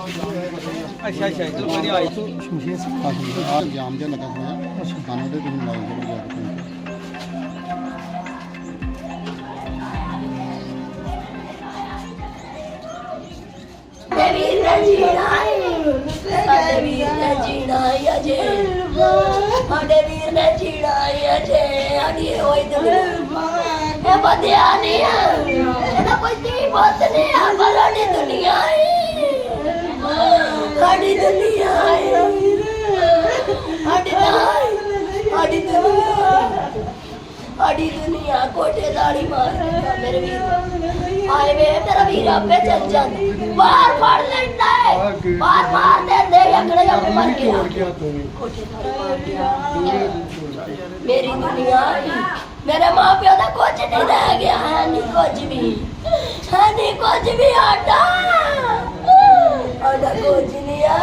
ਅੱਛਾ ਅੱਛਾ, ਚਲੋ ਕੋਈ ਨਹੀਂ ਆਈ ਤੂੰ ਸ਼ਮਸ਼ੀਰ ਸਿੰਘ ਕਾਸ਼ੀ ਆ ਜਾਮ ਜਿਹਾ ਲੱਗਾ ਹੋਇਆ ਅੱਛਾ ਖਾਣੇ ਦੇ ਤੁਸੀਂ ਲਾਈ ਕਰੋ ਜਾ ਕੇ ਵੀਰ ਨੇ ਜੀਣਾ ਏ ਸਾਡੇ ਵੀਰ ਨੇ ਜੀਣਾ ਏ ਅਜੇ। ਸਾਡੇ ਵੀਰ ਨੇ ਜੀਣਾ ਏ ਅਜੇ ਅੜੀ ਹੋਈ ਤੇ ਇਹ ਬੰਦਿਆ ਨਹੀਂ ਆ। ਇਹਦਾ ਕੋਈ ਦੀ ਬੋਤ ਨਹੀਂ ਆ। ਪਰ ਸਾਡੀ ਦੁਨੀਆ ਏ ਸਾਡੀ ਦੁਨੀਆ ਏ ਸਾਡੀ ਤਾਂ ਸਾਡੀ ਦੁਨੀਆ ਸਾਡੀ ਦੁਨੀਆ ਕੋਟੇ ਦਾੜੀ ਮਾਰ ਮੇਰੇ ਵੀਰ ਆਏ ਵੇ ਤੇਰਾ ਵੀਰ ਆਪੇ ਚੱਲ ਜਾਂਦਾ। ਬਾਹਰ ਫੜ ਲੈਂਦਾ ਹੈ ਬਾਹਰ ਮਾਰ ਦਿੰਦੇ ਅਗਲੇ ਆਪੇ ਮਰ ਗਿਆ। ਕੋਟੇ ਦਾੜੀ ਮਾਰ ਗਿਆ ਮੇਰੀ ਦੁਨੀਆ। ਮੇਰੇ ਮਾਂ ਪਿਓ ਦਾ ਕੁਝ ਨਹੀਂ ਰਹਿ ਗਿਆ। ਹੈ ਨਹੀਂ ਕੁਝ ਵੀ। ਹੈ ਨਹੀਂ ਕੁਝ ਵੀ ਆਡਾ ਆਡਾ ਕੁਝ ਨਹੀਂ ਆ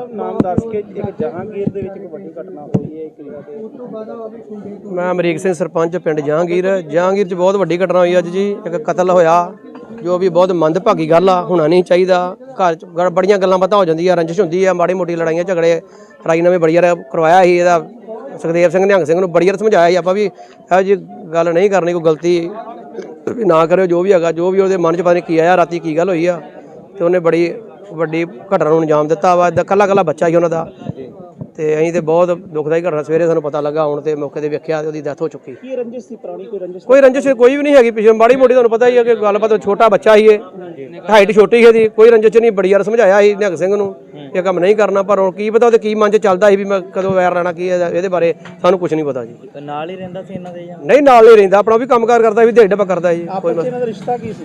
ਸਾਹਿਬ ਨਾਮ ਦੱਸ ਕੇ ਇੱਕ ਜਹਾਂਗੀਰ ਦੇ ਵਿੱਚ ਇੱਕ ਵੱਡੀ ਘਟਨਾ ਹੋਈ ਹੈ ਇੱਕ ਜਗ੍ਹਾ ਤੇ। ਮੈਂ ਅਮਰੀਕ ਸਿੰਘ ਸਰਪੰਚ ਪਿੰਡ ਜਹਾਂਗੀਰ। ਜਹਾਂਗੀਰ 'ਚ ਬਹੁਤ ਵੱਡੀ ਘਟਨਾ ਹੋਈ ਅੱਜ ਜੀ ਇੱਕ ਕਤਲ ਹੋਇਆ ਜੋ ਵੀ ਬਹੁਤ ਮੰਦਭਾਗੀ ਗੱਲ ਆ ਹੋਣਾ ਨਹੀਂ ਚਾਹੀਦਾ। ਘਰ 'ਚ ਬੜੀਆਂ ਗੱਲਾਂ ਪਤਾ ਹੋ ਜਾਂਦੀਆਂ ਰੰਜਿਸ਼ ਹੁੰਦੀ ਆ ਮਾੜੀ ਮੋਟੀ ਲੜਾਈਆਂ ਝਗੜੇ ਰਾਈ ਨਵੇਂ ਬੜੀ ਵਾਰ ਕਰਵਾਇਆ ਸੀ ਇਹਦਾ। ਸੁਖਦੇਵ ਸਿੰਘ ਨਿਹੰਗ ਸਿੰਘ ਨੂੰ ਬੜੀ ਵਾਰ ਸਮਝਾਇਆ ਸੀ ਆਪਾਂ ਵੀ ਇਹੋ ਜੀ ਗੱਲ ਨਹੀਂ ਕਰਨੀ ਕੋਈ ਗਲਤੀ ਵੀ ਨਾ ਕਰਿਓ ਜੋ ਵੀ ਹੈਗਾ ਜੋ ਵੀ ਉਹਦੇ ਮਨ 'ਚ ਪਤਾ ਨਹੀਂ ਕੀ ਆਇਆ ਰਾਤੀ ਕੀ ਗੱਲ ਹੋਈ ਆ। ਤੇ ਉਹਨੇ ਬੜੀ ਵੱਡੀ ਘਟਨਾ ਨੂੰ ਅੰਜਾਮ ਦਿੱਤਾ ਵਾ ਕੱਲਾ ਕੱਲਾ ਬੱਚਾ ਹੀ ਉਹਨਾਂ ਦਾ। ਤੇ ਅਸੀਂ ਤੇ ਬਹੁਤ ਦੁਖਦਾਈ ਘਟਨਾ ਸਵੇਰੇ ਸਾਨੂੰ ਪਤਾ ਲੱਗਾ ਹੁਣ ਤੇ ਮੌਕੇ ਤੇ ਵੇਖਿਆ ਤੇ ਉਹਦੀ ਡੈਥ ਹੋ ਚੁੱਕੀ। ਕੀ ਰੰਜਿਸ਼ ਸੀ ਪੁਰਾਣੀ ਕੋਈ ਰੰਜਿਸ਼? ਕੋਈ ਰੰਜਿਸ਼ ਕੋਈ ਵੀ ਨਹੀਂ ਹੈਗੀ ਪਿਛੇ ਮਾੜੀ ਮੋਟੀ ਤੁਹਾਨੂੰ ਪਤਾ ਹੀ ਹੈ ਕਿ ਗੱਲਬਾਤ ਛੋਟਾ ਬੱਚਾ ਹੀ ਇਹ। ਹਾਈਟ ਛੋਟੀ ਹੈ ਦੀ ਕੋਈ ਰੰਜਿਸ਼ ਨਹੀਂ ਬੜੀ ਵਾਰ ਸਮਝਾਇਆ ਸੀ ਨਿਹੰਗ ਸਿੰਘ ਨੂੰ ਇਹ ਕੰਮ ਨਹੀਂ ਕਰਨਾ ਪਰ ਹੁਣ ਕੀ ਪਤਾ ਉਹਦੇ ਕੀ ਮਨ 'ਚ ਚੱਲਦਾ ਸੀ ਵੀ ਮੈਂ ਕਦੋਂ ਵੈਰ ਲੈਣਾ ਕੀ ਹੈ ਇਹਦੇ ਬਾਰੇ ਸਾਨੂੰ ਕੁਝ ਨਹੀਂ ਪਤਾ ਜੀ। ਨਾਲ ਹੀ ਰਹਿੰਦਾ ਸੀ ਇਹਨਾਂ ਦੇ ਜਾਂ? ਨਹੀਂ ਨਾਲ ਨਹੀਂ ਰਹਿੰਦਾ ਆਪਣਾ ਵੀ ਕੰਮਕਾਰ ਕਰਦਾ ਵੀ ਦਿਹਾੜੀ ਡੱਬਾ ਕਰਦਾ ਜੀ ਕੋਈ ਮਸਲਾ ਇਹਨਾਂ ਦਾ ਰਿਸ਼ਤਾ ਕੀ ਸੀ?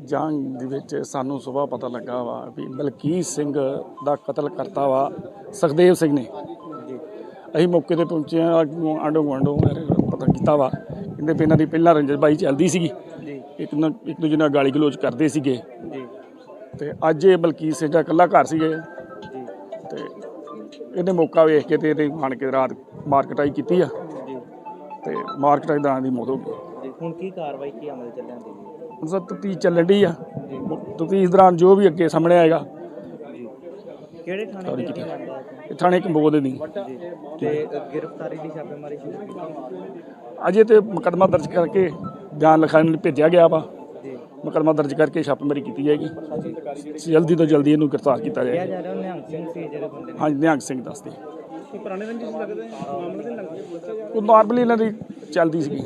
ਜੰਗ ਦੇ ਵਿੱਚ ਸਾਨੂੰ ਸਵੇਰ ਪਤਾ ਲੱਗਾ ਵਾ ਵੀ ਬਲਕੀਤ ਸਿੰਘ ਦਾ ਕਤਲ ਕਰਤਾ ਵਾ ਸੁਖਦੇਵ ਸਿੰਘ ਨੇ। ਅਸੀਂ ਮੌਕੇ ਤੇ ਪਹੁੰਚੇ ਆ ਆਂਡੋ ਗੁਆਂਢੋਂ ਪਤਾ ਕੀਤਾ ਵਾ। ਕਹਿੰਦੇ ਵੀ ਇਹਨਾਂ ਦੀ ਪਹਿਲਾਂ ਰੰਜਨ ਬਾਈ ਚੱਲਦੀ ਸੀਗੀ। ਇੱਕ ਨਾ ਇੱਕ ਦੂਜੇ ਨਾਲ ਗਾਲੀ ਗਲੋਚ ਕਰਦੇ ਸੀਗੇ। ਤੇ ਅੱਜ ਇਹ ਬਲਕੀਤ ਸਿੰਘ ਦਾ ਇਕੱਲਾ ਘਰ ਸੀਗੇ। ਤੇ ਇਹਨੇ ਮੌਕਾ ਵੇਖ ਕੇ ਤੇ ਇਹਨੇ ਆਣ ਕੇ ਰਾਤ ਮਾਰਕਟਾਈ ਕੀਤੀ ਆ। ਤੇ ਮਾਰਕਟਾਈ ਦਾ ਦੀ ਮੌਤ ਹੋ ਗਈ। ਹੁਣ ਕੀ ਕਾਰਵਾਈ ਕੀ ਅਮਲ ਚੱਲਣ ਦੀ ਹੁਣ ਸਰ ਤਫਤੀਸ਼ ਚੱਲਣ ਡਈ ਆ। ਤਫਤੀਸ਼ ਦੌਰਾਨ ਜੋ ਵੀ ਅੱਗੇ ਸਾਹਮਣੇ ਆਏਗਾ। ਕਿਹੜੇ ਥਾਣੇ ਦੇ ਕੀ ਲੱਗਦਾ ਹੈ? ਇਹ ਥਾਣੇ ਕੰਬੋਦ ਦੀ ਤੇ ਗ੍ਰਿਫਤਾਰੀ ਦੀ ਛਾਪੇਮਾਰੀ ਸ਼ੁਰੂ ਕੀਤੀ ਅਜੇ ਤੇ ਮੁਕੱਦਮਾ ਦਰਜ ਕਰਕੇ ਬਿਆਨ ਲਿਖਾਉਣ ਲਈ ਭੇਜਿਆ ਗਿਆ ਵਾ। ਮੁਕੱਦਮਾ ਦਰਜ ਕਰਕੇ ਛਾਪੇਮਾਰੀ ਕੀਤੀ ਜਾਏਗੀ। ਜਲਦੀ ਤੋਂ ਜਲਦੀ ਇਹਨੂੰ ਗ੍ਰਿਫਤਾਰ ਕੀਤਾ ਕਿਹਾ ਜਾਏਗਾ ਜਾ ਰਿਹਾ ਨਿਹੰਗ ਸਿੰਘ ਸੀ ਜਿਹੜੇ ਬੰਦੇ ਨੇ। ਹਾਂਜੀ ਨਿਹੰਗ ਸਿੰਘ ਦੱਸਦੇ। ਪੁਰਾਣੇ ਰੰਜਿਸ਼ ਲੱਗਦੇ ਮਾਮਲੇ ਦੇ ਲੱਗਦੇ ਉਹ ਨਾਰਮਲੀ ਇਹਨਾਂ ਦੀ ਚੱਲਦੀ ਸੀਗੀ।